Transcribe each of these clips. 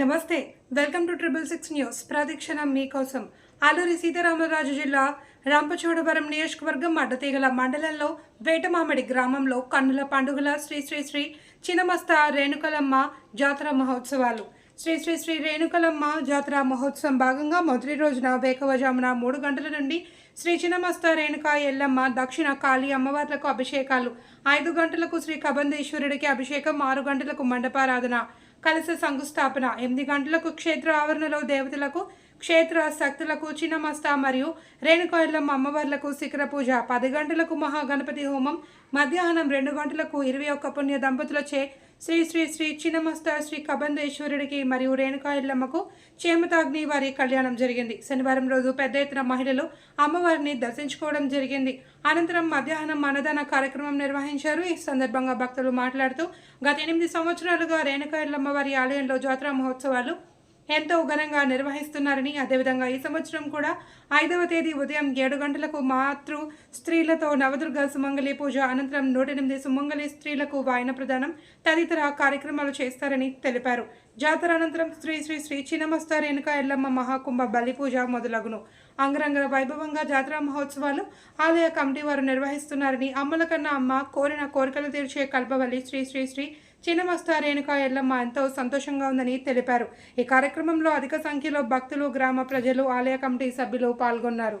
నమస్తే welcome to triple six news. ప్రదక్షిణం మీకోసం అల్లూరి సీతారామరాజు జిల్లా రంపచోడవరం నియోజకవర్గం అడ్డతీగల మండలంలో వేటమామిడి గ్రామంలో కన్నుల పండుగల శ్రీ శ్రీ శ్రీ చినమస్త రేణుకలమ్మ జాతర మహోత్సవాలు. శ్రీ శ్రీ శ్రీ రేణుకలమ్మ జాతర మహోత్సవం భాగంగా మొదటి రోజున వేకవజామున మూడు గంటల నుండి శ్రీ చినమస్త రేణుక ఎల్లమ్మ దక్షిణ కాళీ అమ్మవార్లకు అభిషేకాలు ఐదు గంటలకు శ్రీ కబందేశ్వరుడికి అభిషేకం ఆరు గంటలకు మండపారాధన. కలశ శంకుస్థాపన. ఎనిమిది గంటలకు క్షేత్ర ఆవరణలో దేవతలకు క్షేత్ర శక్తులకు చిన్నమస్త మరియు రేణుకాయలమ్మ అమ్మవార్లకు శిఖర పూజ. పది గంటలకు మహాగణపతి హోమం. మధ్యాహ్నం రెండు గంటలకు ఇరవై ఒక్క పుణ్య దంపతులచే శ్రీ శ్రీ శ్రీ చిన్నమస్త శ్రీ కబంధేశ్వరుడికి మరియు రేణుకాయలమ్మకు చేమతాగ్ని వారి కళ్యాణం జరిగింది. శనివారం రోజు పెద్ద ఎత్తున మహిళలు అమ్మవారిని దర్శించుకోవడం జరిగింది. అనంతరం మధ్యాహ్నం అన్నదాన కార్యక్రమం నిర్వహించారు. ఈ సందర్భంగా భక్తులు మాట్లాడుతూ గత ఎనిమిది సంవత్సరాలుగా రేణుకాయలమ్మ వారి ఆలయంలో జాతర మహోత్సవాలు ఎంతో ఘనంగా నిర్వహిస్తున్నారని అదేవిధంగా ఈ సంవత్సరం కూడా ఐదవ తేదీ ఉదయం ఏడు గంటలకు మాతృ స్త్రీలతో నవదుర్గ సుమంగళి పూజ అనంతరం నూట ఎనిమిది సుమంగళి స్త్రీలకు వాయన ప్రదానం తదితర కార్యక్రమాలు చేస్తారని తెలిపారు. జాతర అనంతరం శ్రీ శ్రీ శ్రీ చిన్నమస్త రేణుక ఎల్లమ్మ మహాకుంభ బలి పూజ మొదలగును. అంగరంగ వైభవంగా జాతర మహోత్సవాలు ఆలయ కమిటీ వారు నిర్వహిస్తున్నారని అమ్మల కన్నా అమ్మ కోరిన కోరికలు తీర్చే కల్పవల్లి శ్రీ శ్రీ శ్రీ చిన్నమస్త రేణుక ఎల్లమ్మ ఎంతో సంతోషంగా ఉందని తెలిపారు. ఈ కార్యక్రమంలో అధిక సంఖ్యలో భక్తులు గ్రామ ప్రజలు ఆలయ కమిటీ సభ్యులు పాల్గొన్నారు.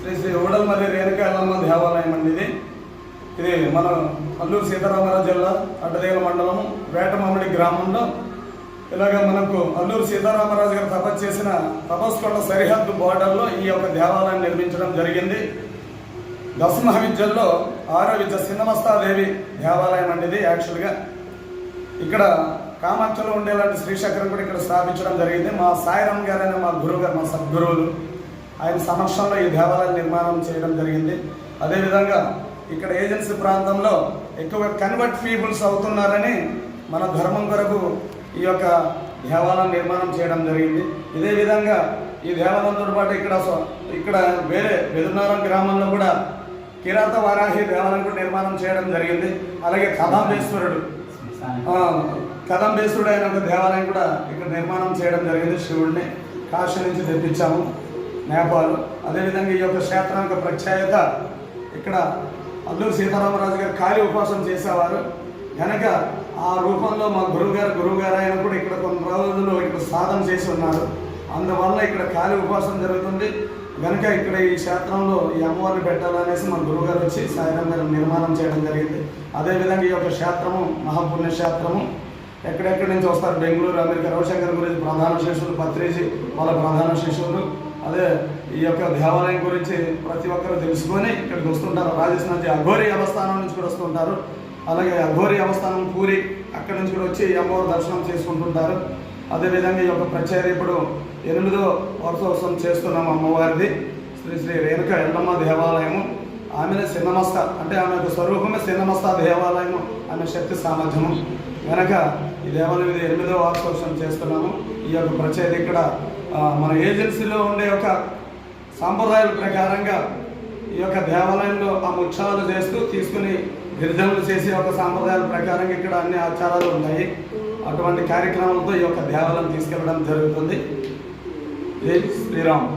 శ్రీ శ్రీ శ్రీ శ్రీ దేవాలయం అండి ఇది. ఇది మన అల్లూరు సీతారామరాజు జిల్లా అడ్డదేగల మండలం వేటమామిడి గ్రామంలో. ఇలాగ మనకు అల్లూరు సీతారామరాజు గారు తపస్సు చేసిన తపస్కొండ సరిహద్దు బోర్డర్లో ఈ యొక్క దేవాలయం నిర్మించడం జరిగింది. దశమహ విద్యల్లో ఆరో విద్య సిన్నమస్తాదేవి దేవాలయం అండి ఇది యాక్చువల్గా. ఇక్కడ కామాక్షలో ఉండేలాంటి శ్రీశక్రం కూడా ఇక్కడ స్థాపించడం జరిగింది. మా సాయిరామ్ గారు మా గురువు గారు మా సద్గురువులు ఆయన సమక్షంలో ఈ దేవాలయం నిర్మాణం చేయడం జరిగింది. అదేవిధంగా ఇక్కడ ఏజెన్సీ ప్రాంతంలో ఎక్కువ కన్వర్ట్ పీపుల్స్ అవుతున్నారని మన ధర్మం కొరకు ఈ యొక్క దేవాలయం నిర్మాణం చేయడం జరిగింది. ఇదే విధంగా ఈ దేవాలయంతో పాటు ఇక్కడ ఇక్కడ వేరే బెదునారం గ్రామంలో కూడా కిరాత వారాహి దేవాలయం కూడా నిర్మాణం చేయడం జరిగింది. అలాగే కథాంబేశ్వరుడు ఆ, అయిన ఒక దేవాలయం కూడా ఇక్కడ నిర్మాణం చేయడం జరిగింది. శివుడిని కాశీ నుంచి తెప్పించాము. నేపాల్. అదేవిధంగా ఈ యొక్క క్షేత్రానికి ప్రఖ్యాత ఇక్కడ అల్లూరు సీతారామరాజు గారు ఖాళీ ఉపవాసం చేసేవారు. కనుక ఆ రూపంలో మా గురువు గారు ఆయన కూడా ఇక్కడ కొన్ని రోజులు ఇక్కడ సాధన చేసి ఉన్నారు. అందువల్ల ఇక్కడ ఖాళీ ఉపవాసం జరుగుతుంది. కనుక ఇక్కడ ఈ క్షేత్రంలో ఈ అమ్మవారిని పెట్టాలనేసి మన గురువుగారు వచ్చి సాయిరాం గారు నిర్మాణం చేయడం జరిగింది. అదేవిధంగా ఈ యొక్క క్షేత్రము మహాపుణ్యక్షేత్రము ఎక్కడెక్కడి నుంచి వస్తారు? బెంగళూరు అమెరికా రవిశంకర్ గురించి ప్రధాన శిష్యులు పత్రిజీ వాళ్ళ ప్రధాన శిష్యులు అదే ఈ యొక్క దేవాలయం గురించి ప్రతి ఒక్కరు తెలుసుకొని ఇక్కడికి వస్తుంటారు. రాజస్థాన్ నుంచి అఘోరి అవస్థానం నుంచి కూడా వస్తుంటారు. అలాగే అఘోరి అవస్థానం పూరి అక్కడి నుంచి కూడా వచ్చి అమ్మవారి దర్శనం చేసుకుంటుంటారు. అదేవిధంగా ఈ యొక్క ప్రచార ఇప్పుడు ఎనిమిదో వర్షోత్సవం చేస్తున్నాం అమ్మవారిది. శ్రీ శ్రీ రేణుక ఎల్లమ్మ దేవాలయము. ఆమెనే సిన్నమస్త అంటే ఆమె యొక్క స్వరూపమే సిన్నమస్త దేవాలయము ఆమె శక్తి సామర్థ్యము. వెనక ఈ దేవాలయం ఇది ఎనిమిదో వార్షోత్సవం చేస్తున్నాము. ఈ యొక్క ప్రచేది ఇక్కడ మన ఏజెన్సీలో ఉండే ఒక సాంప్రదాయాల ప్రకారంగా ఈ యొక్క దేవాలయంలో ఆ ముత్యాలు చేస్తూ తీసుకుని గిరిజనులు చేసే ఒక సాంప్రదాయాల ప్రకారంగా ఇక్కడ అన్ని ఆచారాలు ఉన్నాయి. అటువంటి కార్యక్రమాలతో ఈ యొక్క దేవాలయం తీసుకెళ్ళడం జరుగుతుంది. జై శ్రీరామ్.